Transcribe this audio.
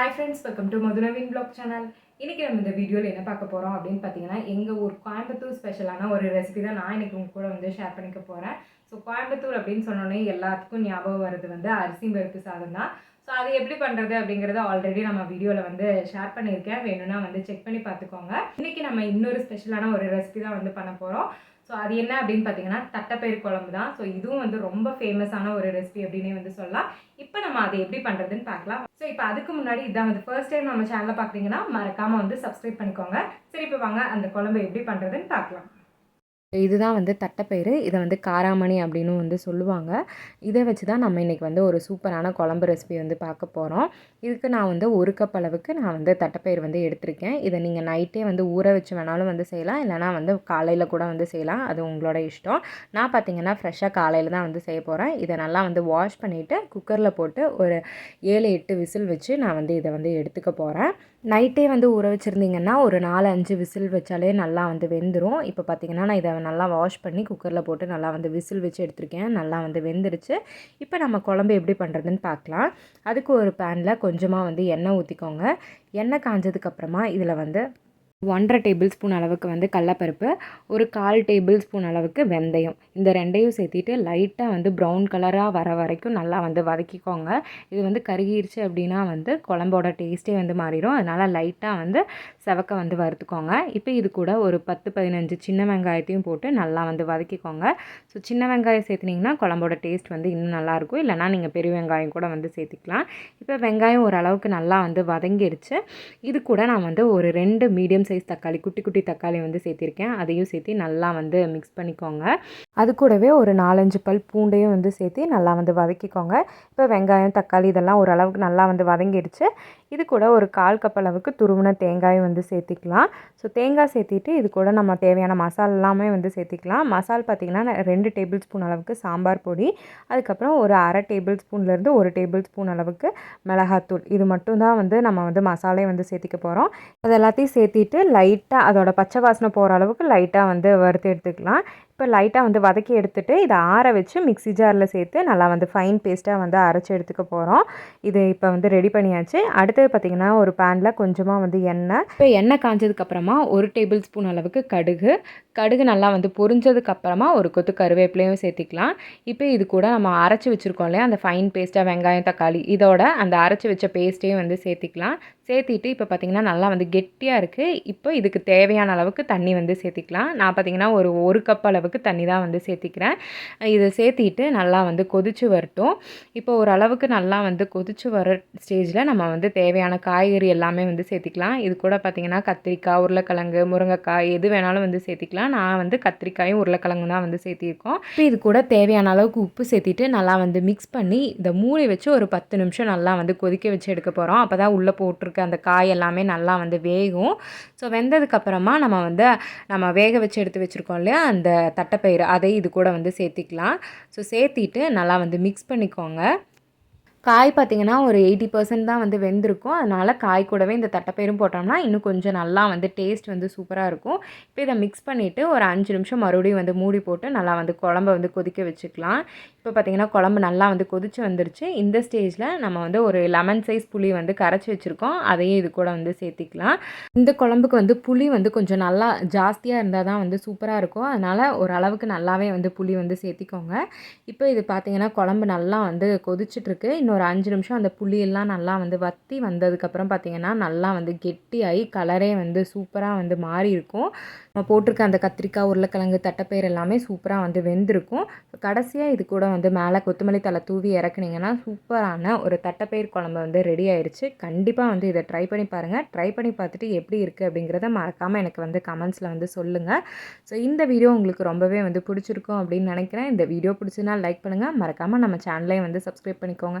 Hi friends welcome to மதுரவின் blog channel இன்றைக்கி நம்ம இந்த வீடியோவில் என்ன பார்க்க போகிறோம் அப்படின்னு பார்த்தீங்கன்னா எங்கள் ஊர் கோயம்புத்தூர் ஸ்பெஷலான ஒரு ரெசிபி தான் நான் இன்றைக்கி உங்க கூட வந்து ஷேர் பண்ணிக்க போகிறேன் ஸோ கோயம்புத்தூர் அப்படின்னு சொன்னோன்னே எல்லாத்துக்கும் ஞாபகம் வருது வந்து அரிசி பருப்பு சாதம் தான். ஸோ அது எப்படி பண்ணுறது அப்படிங்கிறத ஆல்ரெடி நம்ம வீடியோவில் வந்து ஷேர் பண்ணியிருக்கேன். வேணும்னா வந்து செக் பண்ணி பார்த்துக்கோங்க. இன்றைக்கி நம்ம இன்னொரு ஸ்பெஷலான ஒரு ரெசிபி தான் வந்து பண்ண போகிறோம் ஸோ அது என்ன அப்படின்னு பார்த்தீங்கன்னா தட்டைப்பயிர் குழம்பு தான். ஸோ இதுவும் வந்து ரொம்ப ஃபேமஸான ஒரு ரெசிபி அப்படின்னே வந்து சொல்லலாம். இப்போ நம்ம அதை எப்படி பண்ணுறதுன்னு பார்க்கலாம். ஸோ இப்போ அதுக்கு முன்னாடி இதான் வந்து ஃபர்ஸ்ட் டைம் நம்ம சேனலை பார்க்குறீங்கன்னா மறக்காமல் வந்து சப்ஸ்கிரைப் பண்ணிக்கோங்க. சரி இப்போ வாங்க அந்த குழம்பு எப்படி பண்ணுறதுன்னு பார்க்கலாம். இதுதான் வந்து தட்டைப்பயிறு. இதை வந்து காராமணி அப்படின்னு வந்து சொல்லுவாங்க. இதை வச்சு தான் நம்ம இன்றைக்கி வந்து ஒரு சூப்பரான குழம்பு ரெசிபி வந்து பார்க்க போகிறோம் இதுக்கு நான் வந்து ஒரு கப் அளவுக்கு நான் வந்து தட்டைப்பயிறு வந்து எடுத்திருக்கேன். இதை நீங்கள் நைட்டே வந்து ஊற வச்சு வேணாலும் வந்து செய்யலாம். இல்லைனா வந்து காலையில் கூட வந்து செய்யலாம். அது உங்களோட இஷ்டம். நான் பார்த்தீங்கன்னா ஃப்ரெஷ்ஷாக காலையில் தான் வந்து செய்ய போகிறேன் இதை நல்லா வந்து வாஷ் பண்ணிவிட்டு குக்கரில் போட்டு ஒரு ஏழு எட்டு விசில் வச்சு நான் வந்து இதை வந்து எடுத்துக்க போகிறேன் நைட்டே வந்து ஊற வச்சுருந்தீங்கன்னா ஒரு நாலு அஞ்சு விசில் வச்சாலே நல்லா வந்து வெந்துடும் இப்போ பார்த்தீங்கன்னா நான் இதை நல்லா வாஷ் பண்ணி குக்கரில் போட்டு நல்லா வந்து விசில் வச்சு எடுத்திருக்கேன். நல்லா வந்து வெந்துருச்சு. இப்போ நம்ம குழம்பு எப்படி பண்ணுறதுன்னு பார்க்கலாம் அதுக்கு ஒரு பேனில் கொஞ்சமாக வந்து எண்ணெய் ஊற்றிக்கோங்க எண்ணெய் காஞ்சதுக்கப்புறமா இதில் வந்து ஒன்றரை டேபிள் ஸ்பூன் அளவுக்கு வந்து கடலப்பருப்பு ஒரு கால் டேபிள் ஸ்பூன் அளவுக்கு வெந்தயம். இந்த ரெண்டையும் சேர்த்திட்டு லைட்டாக வந்து ப்ரௌன் கலராக வர வரைக்கும் நல்லா வந்து வதக்கிக்கோங்க. இது வந்து கருகிருச்சு அப்படின்னா வந்து குழம்போட டேஸ்ட்டே வந்து மாறிடும். அதனால் லைட்டாக வந்து செவக்க வந்து வறுத்துக்கோங்க. இப்போ இது கூட ஒரு பத்து பதினஞ்சு சின்ன வெங்காயத்தையும் போட்டு நல்லா வந்து வதக்கிக்கோங்க. ஸோ சின்ன வெங்காயம் சேர்த்துனிங்கன்னா குழம்போட டேஸ்ட் வந்து இன்னும் நல்லாயிருக்கும் இல்லைனா நீங்கள் பெரிய வெங்காயம் கூட வந்து சேர்த்துக்கலாம். இப்போ வெங்காயம் ஓரளவுக்கு நல்லா வந்து வதங்கிடுச்சு இது கூட நான் வந்து ஒரு ரெண்டு மீடியம் சைஸ் தக்காளி குட்டி குட்டி தக்காளி வந்து சேர்த்திருக்கேன். அதையும் சேர்த்து நல்லா வந்து மிக்ஸ் பண்ணிக்கோங்க. அது கூடவே ஒரு நாலஞ்சு பல் பூண்டையும் வந்து சேர்த்து நல்லா வந்து வதக்கிக்கோங்க. இப்போ வெங்காயம் தக்காளி இதெல்லாம் ஓரளவுக்கு நல்லா வந்து வதங்கிடுச்சு. இது கூட ஒரு கால் கப் அளவுக்கு துருவின தேங்காயும் வந்து சேர்த்திக்கலாம். ஸோ தேங்காய் சேர்த்திட்டு இது கூட நம்ம தேவையான மசால் எல்லாமே வந்து சேர்த்திக்கலாம். மசால் பார்த்திங்கன்னா ரெண்டு டேபிள் ஸ்பூன் அளவுக்கு சாம்பார் பொடி அதுக்கப்புறம் ஒரு அரை டேபிள் ஸ்பூன்லேருந்து ஒரு டேபிள் ஸ்பூன் அளவுக்கு மிளகாத்தூள். இது மட்டும் தான் வந்து நம்ம வந்து மசாலே வந்து சேர்த்திக்க போகிறோம் அது எல்லாத்தையும் சேர்த்திட்டு லைட்டாக அதோட பச்சை வாசனை போகிற அளவுக்கு லைட்டாக வந்து வறுத்து எடுத்துக்கலாம். இப்போ லைட்டாக வந்து வதக்கி எடுத்துகிட்டு இதை ஆற வச்சு மிக்ஸி ஜாரில் சேர்த்து நல்லா வந்து ஃபைன் பேஸ்ட்டாக வந்து அரைச்சி எடுத்துக்க போகிறோம் இது இப்போ வந்து ரெடி பண்ணியாச்சு. அடுத்தது பார்த்திங்கன்னா ஒரு பேனில் கொஞ்சமாக வந்து எண்ணெய். இப்போ எண்ணெய் காஞ்சதுக்கப்புறமா ஒரு டேபிள் ஸ்பூன் அளவுக்கு கடுகு. கடுகு நல்லா வந்து பொரிஞ்சதுக்கப்புறமா ஒரு கொத்து கருவேப்பிலையும் சேர்த்திக்கலாம். இப்போ இது கூட நம்ம அரைச்சி வச்சுருக்கோம் இல்லையா? அந்த ஃபைன் பேஸ்ட்டாக வெங்காயம் தக்காளி இதோட அந்த அரைச்சி வச்ச பேஸ்ட்டையும் வந்து சேர்த்திக்கலாம். சேர்த்திட்டு இப்போ பார்த்திங்கன்னா நல்லா வந்து கெட்டியாக இருக்குது இப்போ இதுக்கு தேவையான அளவுக்கு தண்ணி வந்து சேர்த்திக்கலாம். நான் பார்த்திங்கன்னா ஒரு ஒரு கப் அளவுக்கு தண்ணி தான் வந்து சேர்த்திக்கிறேன். இதை சேர்த்திட்டு நல்லா வந்து கொதிச்சு வரட்டும். இப்போ ஓரளவுக்கு நல்லா வந்து கொதிச்சு வர ஸ்டேஜில் நம்ம வந்து தேவையான காய்கறி எல்லாமே வந்து சேர்த்திக்கலாம். இது கூட பார்த்திங்கன்னா கத்திரிக்காய் உருளைக்கிழங்கு முருங்கைக்காய் எது வேணாலும் வந்து சேர்த்திக்கலாம். நான் வந்து கத்திரிக்காயும் உருளைக்கிழங்கு தான் வந்து சேர்த்திருக்கோம். இப்போ இது கூட தேவையான அளவுக்கு உப்பு சேர்த்திட்டு நல்லா வந்து மிக்ஸ் பண்ணி இந்த மூடி வச்சு ஒரு பத்து நிமிஷம் நல்லா வந்து கொதிக்க வச்சு எடுக்க போகிறோம் அப்போ தான் உள்ளே போட்டிருக்க அந்த காய் எல்லாமே நல்லா வந்து வேகும். ஸோ வெந்ததுக்கப்புறமா நம்ம வந்து நம்ம வேக வச்சு எடுத்து வச்சுருக்கோம் இல்லையா? அந்த தட்டைப்பயிறு அதை இது கூட வந்து சேர்த்திக்கலாம். ஸோ சேர்த்திட்டு நல்லா வந்து மிக்ஸ் பண்ணிக்கோங்க. காய் பார்த்திங்கன்னா ஒரு எயிட்டி பர்சன்ட் தான் வந்து வெந்திருக்கும். அதனால் காய் கூடவே இந்த தட்டைப்பயிரும் போட்டோம்னா இன்னும் கொஞ்சம் நல்லா வந்து டேஸ்ட் வந்து சூப்பராக இருக்கும். இப்போ இதை மிக்ஸ் பண்ணிவிட்டு ஒரு அஞ்சு நிமிஷம் மறுபடியும் வந்து மூடி போட்டு நல்லா வந்து குழம்ப வந்து கொதிக்க வச்சுக்கலாம். இப்போ பார்த்திங்கன்னா குழம்பு நல்லா வந்து கொதிச்சு வந்துருச்சு. இந்த ஸ்டேஜில் நம்ம வந்து ஒரு லெமன் சைஸ் புளி வந்து கரைச்சி வச்சுருக்கோம். அதையும் இது கூட வந்து சேர்த்திக்கலாம். இந்த குழம்புக்கு வந்து புளி வந்து கொஞ்சம் நல்லா ஜாஸ்தியாக இருந்தால் தான் வந்து சூப்பராக இருக்கும். அதனால் ஓரளவுக்கு நல்லாவே வந்து புளி வந்து சேர்த்திக்கோங்க. இப்போ இது பார்த்திங்கன்னா குழம்பு நல்லா வந்து கொதிச்சிட்ருக்கு இன்னொரு அஞ்சு நிமிஷம் அந்த புளியெல்லாம் நல்லா வந்து வற்றி வந்ததுக்கப்புறம் பார்த்திங்கன்னா நல்லா வந்து கெட்டியாகி கலரே வந்து சூப்பராக வந்து மாறி இருக்கும் நம்ம போட்டிருக்க அந்த கத்திரிக்காய் உருளைக்கிழங்கு தட்டைப்பயிர் எல்லாமே சூப்பராக வந்து வெந்திருக்கும். கடைசியாக இது கூட வந்து மேலே கொத்தமல்லி தலை தூவி இறக்குனீங்கன்னா சூப்பரான ஒரு தட்டைப்பயிர் குழம்பு வந்து ரெடி ஆயிடுச்சு கண்டிப்பாக வந்து இதை ட்ரை பண்ணி பாருங்கள் ட்ரை பண்ணி பார்த்துட்டு எப்படி இருக்குது அப்படிங்கிறத மறக்காமல் எனக்கு வந்து கமெண்ட்ஸில் வந்து சொல்லுங்கள் ஸோ இந்த வீடியோ உங்களுக்கு ரொம்பவே வந்து பிடிச்சிருக்கும் அப்படின்னு நினைக்கிறேன். இந்த வீடியோ பிடிச்சதுனா லைக் பண்ணுங்கள் மறக்காமல் நம்ம சேனலையும் வந்து சப்ஸ்கிரைப் பண்ணிக்கோங்க.